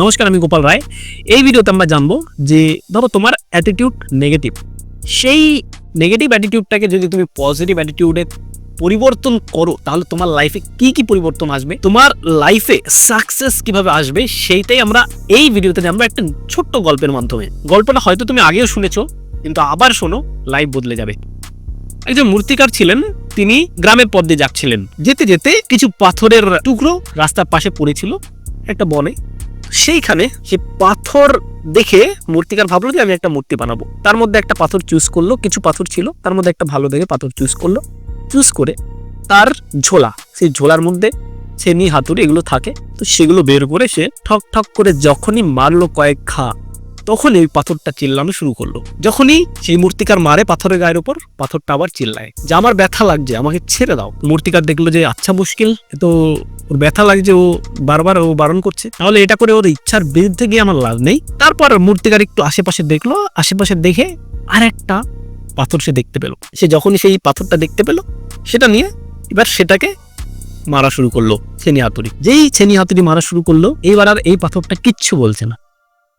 নমস্কার, আমি গোপাল রায়। এই ভিডিওতে আমরা জানব যে, ধরো তোমার অ্যাটিটিউড নেগেটিভ সেই নেগেটিভ অ্যাটিটিউডটাকে যদি তুমি পজিটিভ অ্যাটিটিউডে পরিবর্তন করো, তাহলে তোমার লাইফে কি কি পরিবর্তন আসবে? তোমার লাইফে সাকসেস কীভাবে আসবে? সেইটাই আমরা এই ভিডিওতে জানব একটা ছোট্ট গল্পের মাধ্যমে। গল্পটা হয়তো তুমি আগেও শুনেছো, কিন্তু আবার শোনো লাইফ বদলে যাবে। একজন মূর্তিকার ছিলেন, তিনি গ্রামের পথ দিয়ে যাচ্ছিলেন। যেতে যেতে কিছু পাথরের টুকরো রাস্তার পাশে পড়েছিল, একটা বনে। সেইখানে সে পাথর দেখে মূর্তিকার ভাবলো যে আমি একটা মূর্তি বানাবো। তার মধ্যে একটা পাথর চুজ করল, কিছু পাথর ছিল, তার মধ্যে একটা ভালো দেখে পাথর চুজ করল। চুজ করে তার ঝোলা, সেই ঝোলার মধ্যে ছেনি হাতুড়ি এগুলো থাকে, তো সেগুলো বের করে সে ঠক ঠক করে যখনই মারলো কয়েক খা, তখনই ওই পাথরটা চিল্লানো শুরু করল। যখনই সেই মূর্তিকার মারে পাথরের গায়ের উপর পাথরটা আবার চিল্লায়। যে আমার ব্যথা লাগছে, আমাকে ছেড়ে দাও। মূর্তিকার দেখল যে আচ্ছা মুশকিল তো ওর ব্যথা লাগছে ও বারবার ও বারণ করছে, তাহলে এটা করে ওর ইচ্ছার বিরুদ্ধে গিয়ে আমার লাভ নেই। তারপর মূর্তিকার একটু আশেপাশে দেখল, আশেপাশে দেখে আরেকটা পাথর সে দেখতে পেল। সে যখনই সেই পাথরটা দেখতে পেল, সেটা নিয়ে এবার সেটাকে মারা শুরু করল ছেনি হাতুড়ি। যেই ছেনি হাতুড়ি মারা শুরু করল, এইবার আর এই পাথরটা কিচ্ছু বলছে না,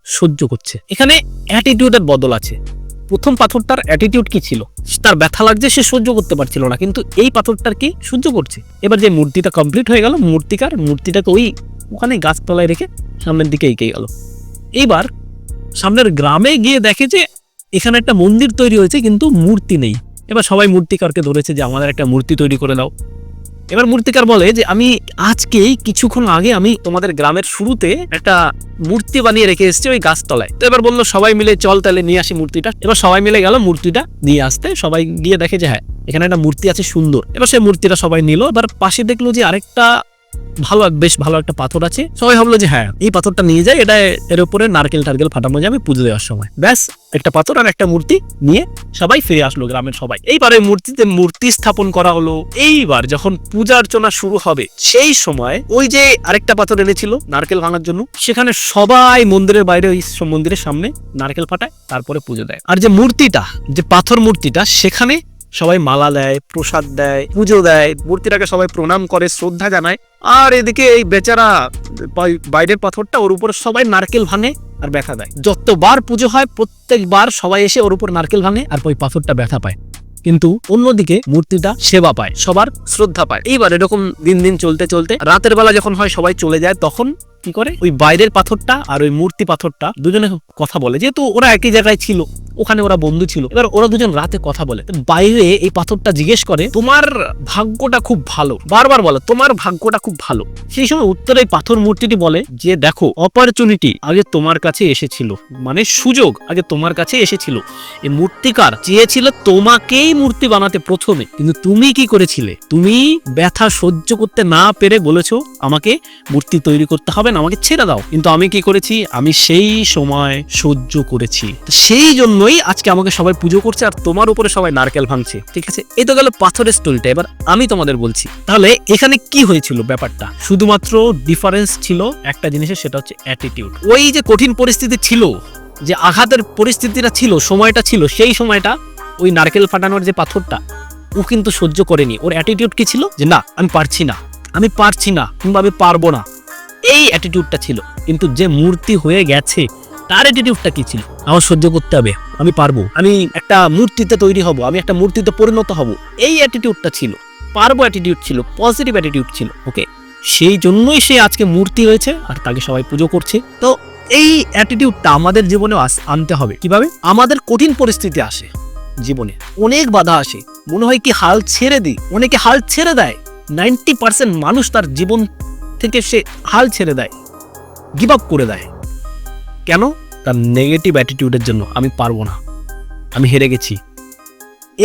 সহ্য করছে। এখানে অ্যাটিটিউডের বদল আছে। প্রথম পাথরটার অ্যাটিটিউড কি ছিল? তার ব্যথা লাগছে, সে সহ্য করতে পারছিল না, কিন্তু এই পাথরটার কি সহ্য করছে? এবার যে মূর্তিটা কমপ্লিট হয়ে গেল, মূর্তিকার, মূর্তিটাকে ওই ওখানে গাছতলায় রেখে সামনের দিকে এগিয়ে গেল। এইবার সামনের গ্রামে গিয়ে দেখে যে এখানে একটা মন্দির তৈরি হয়েছে, কিন্তু মূর্তি নেই। এবার সবাই মূর্তিকারকে ধরেছে যে, আমাদের একটা মূর্তি তৈরি করে দাও। এবার মূর্তিকার বলে যে, আমি আজকেই কিছুক্ষণ আগে আমি তোমাদের গ্রামের শুরুতে একটা মূর্তি বানিয়ে রেখে এসেছি ওই গাছতলায়। তো এবার বলল সবাই মিলে, চল তাহলে নিয়ে আসি মূর্তিটা। এবার সবাই মিলে গেল মূর্তিটা নিয়ে আসতে। সবাই গিয়ে দেখে যে হ্যাঁ এখানে একটা মূর্তি আছে সুন্দর। এবার সেই মূর্তিটা সবাই নিল। এবার পাশে দেখল যে, আরেকটা ভালো বেশ ভালো একটা পাথর আছে। সবাই ভাবলো যে হ্যাঁ এই পাথরটা নিয়ে যায় এটা এর উপরে নারকেল টারকেল ফাটানো যাবে পুজো দেওয়ার সময়। ব্যাস, একটা পাথর আর একটা মূর্তি নিয়ে সবাই ফিরে আসলো গ্রামের সবাই। এইবারে মূর্তিতে মূর্তি স্থাপন করা হলো। এইবার যখন পূজা অর্চনা শুরু হবে, সেই সময় ওই যে আরেকটা পাথর এনেছিল নারকেল ভাঙার জন্য, সেখানে সবাই মন্দিরের বাইরে, ওই মন্দিরের সামনে নারকেল ফাটায়, তারপরে পুজো দেয়। আর যে মূর্তিটা, যে পাথর মূর্তিটা, সেখানে সবাই মালা দেয়, প্রসাদ দেয়, পুজো দেয়। মূর্তিটাকে সবাই প্রণাম করে, শ্রদ্ধা জানায়। আর এদিকে এই বেচারা বাইরের পাথরটা ওর উপর সবাই নারকেল ভাঙে আর ব্যথা দেয়। যতবার পুজো হয়, প্রত্যেকবার সবাই এসে ওর উপর নারকেল ভাঙে আর ওই পাথরটা ব্যথা পায়। কিন্তু অন্যদিকে মূর্তিটা সেবা পায়, সবার শ্রদ্ধা পায়। এইবার এরকম দিন দিন চলতে চলতে, রাতের বেলা যখন হয়, সবাই চলে যায়, তখন কি করে? ওই বাইরের পাথরটা আর ওই মূর্তি পাথরটা দুজনে কথা বলে। যেহেতু ওরা একই জায়গায় ছিল, ওখানে ওরা বন্ধু ছিল। এবার ওরা দুজন রাতে কথা বলে। বাইরে এই পাথরটা জিজ্ঞেস করে, তোমার ভাগ্যটা খুব ভালো। বারবার বলে, তোমার ভাগ্যটা খুব ভালো। সেই সময় উত্তরে এই পাথর মূর্তিটি বলে যে, দেখো অপরচুনিটি আগে তোমার কাছে এসেছিল। মানে সুযোগ আগে তোমার কাছে এসেছিল। এই মূর্তিকার চেয়েছিল তোমাকেই মূর্তি বানাতে প্রথমে। কিন্তু তুমি কি করেছিলে? তুমি ব্যথা সহ্য করতে না পেরে বলেছ, আমাকে মূর্তি তৈরি করতে হবে আমাকে ছেড়ে দাও। কিন্তু আমি কি করেছি? আমি সেই সময় সহ্য করেছি। সেই জন্যই আজকে আমাকে সবাই পুজো করছে আর তোমার উপরে সবাই নারকেল ভাঙছে। ঠিক আছে? এই তো গেল পাথরের স্টোরিটা এবার আমি তোমাদের বলছি, তাহলে এখানে কি হয়েছিল ব্যাপারটা? শুধুমাত্র ডিফারেন্স ছিল একটা জিনিসের, সেটা হচ্ছে অ্যাটিটিউড ওই যে কঠিন পরিস্থিতি ছিল, যে আঘাতের পরিস্থিতিটা ছিল, সময়টা ছিল, সেই সময়টা ওই নারকেল ফাটানোর যে পাথরটা, ও কিন্তু সহ্য করেনি। ওর অ্যাটিটিউড কি ছিল? যে না, আমি পারছি না। আমি পারছি না, কিংবা আমি পারব না। এই অ্যাটিটিউডটা ছিল। কিন্তু যে মূর্তি হয়ে গেছে, তার অ্যাটিটিউডটা কি ছিল? আমার সহ্য করতে হবে, আমি পারব। আমি একটা মূর্তিতে তৈরি হব, আমি একটা মূর্তিতে পরিণত হব। এই অ্যাটিটিউডটা ছিল। পারব অ্যাটিটিউড ছিল পজিটিভ অ্যাটিটিউড ছিল ওকে সেই জন্যই সে আজকে মূর্তি হয়েছে আর তাকে সবাই পুজো করছে। তো এই অ্যাটিটিউডটা আমাদের জীবনেও আনতে হবে। কীভাবে? আমাদের কঠিন পরিস্থিতি আসে জীবনে। অনেক বাধা আসে। মনে হয় কি হাল ছেড়ে দিই? অনেকে হাল ছেড়ে দেয়। নাইনটি পার্সেন্ট মানুষ তার জীবন থেকে সে হাল ছেড়ে দেয় গিভ আপ করে দেয়। কেন? তার নেগেটিভ অ্যাটিটিউডের জন্য আমি পারব না। আমি হেরে গেছি।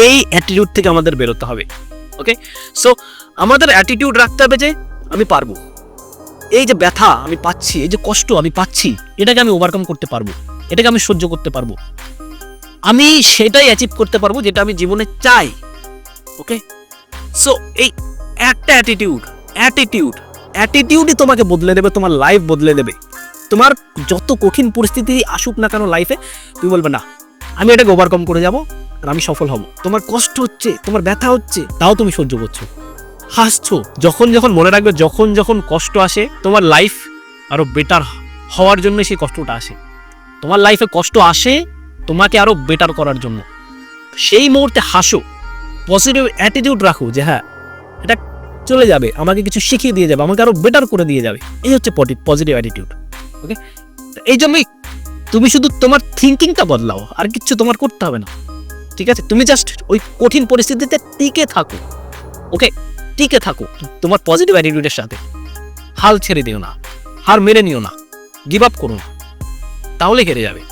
এই অ্যাটিটিউড থেকে আমাদের বেরোতে হবে ওকে সো আমাদের অ্যাটিটিউড রাখতে হবে যে আমি পারব। এই যে ব্যথা আমি পাচ্ছি, এই যে কষ্ট আমি পাচ্ছি, এটাকে আমি ওভারকাম করতে পারব, এটাকে আমি সহ্য করতে পারব। আমি সেটাই অ্যাচিভ করতে পারব যেটা আমি জীবনে চাই ওকে সো এই একটা অ্যাটিটিউড অ্যাটিটিউড অ্যাটিটিউডই তোমাকে বদলে দেবে, তোমার লাইফ বদলে দেবে। তোমার যত কঠিন পরিস্থিতি আসুক না কেন লাইফে তুমি বলবে, না, আমি এটাকে ওভারকাম করে যাব আর আমি সফল হব। তোমার কষ্ট হচ্ছে, তোমার ব্যথা হচ্ছে, তাও তুমি সহ্য করছ। হাসছো, যখন যখন মনে রাখবে, যখন যখন কষ্ট আসে, তোমার লাইফ আরও বেটার হওয়ার জন্য সেই কষ্টটা আসে। তোমার লাইফে কষ্ট আসে, তোমাকে আরও বেটার করার জন্য। সেই মুহূর্তে হাসো পজিটিভ অ্যাটিটিউড রাখো যে হ্যাঁ চলে যাবে, আমাকে কিছু শিখিয়ে দিয়ে যাবে, আমাকে আরও বেটার করে দিয়ে যাবে। এই হচ্ছে পজিটিভ অ্যাটিটিউড ওকে এই জন্যই তুমি শুধু তোমার থিঙ্কিংটা বদলাও, আর কিচ্ছু তোমার করতে হবে না, ঠিক আছে? তুমি জাস্ট ওই কঠিন পরিস্থিতিতে টিকে থাকো ওকে টিকে থাকো, তোমার পজিটিভ অ্যাটিটিউডের সাথে। হাল ছেড়ে দিও না, হার মেরে নিও না গিভ আপ করো না তাহলে হেরে যাবে।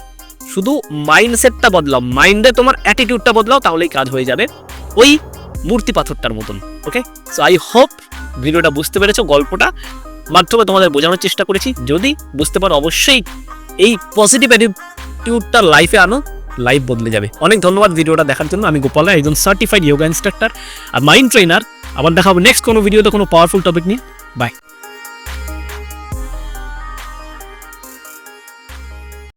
শুধু মাইন্ডসেটটা বদলাও মাইন্ডে তোমার অ্যাটিটিউডটা বদলাও, তাহলেই কাজ হয়ে যাবে। ওই মূর্তি পাথরটার মতন ওকে সো আই হোপ ভিডিওটা বুঝতে পেরেছ, গল্পটা মাধ্যমে তোমাদের বোঝানোর চেষ্টা করেছি। যদি বুঝতে পারো, অবশ্যই এই পজিটিভ অ্যাটিটিউডটা লাইফে আনো লাইফ বদলে যাবে। অনেক ধন্যবাদ ভিডিওটা দেখার জন্য। আমি গোপালা একজন সার্টিফাইড যোগা ইনস্ট্রাক্টর আর মাইন্ড ট্রেনার আবার দেখাবো নেক্সট কোনো ভিডিওতে কোনো পাওয়ারফুল টপিক নিয়ে। বাই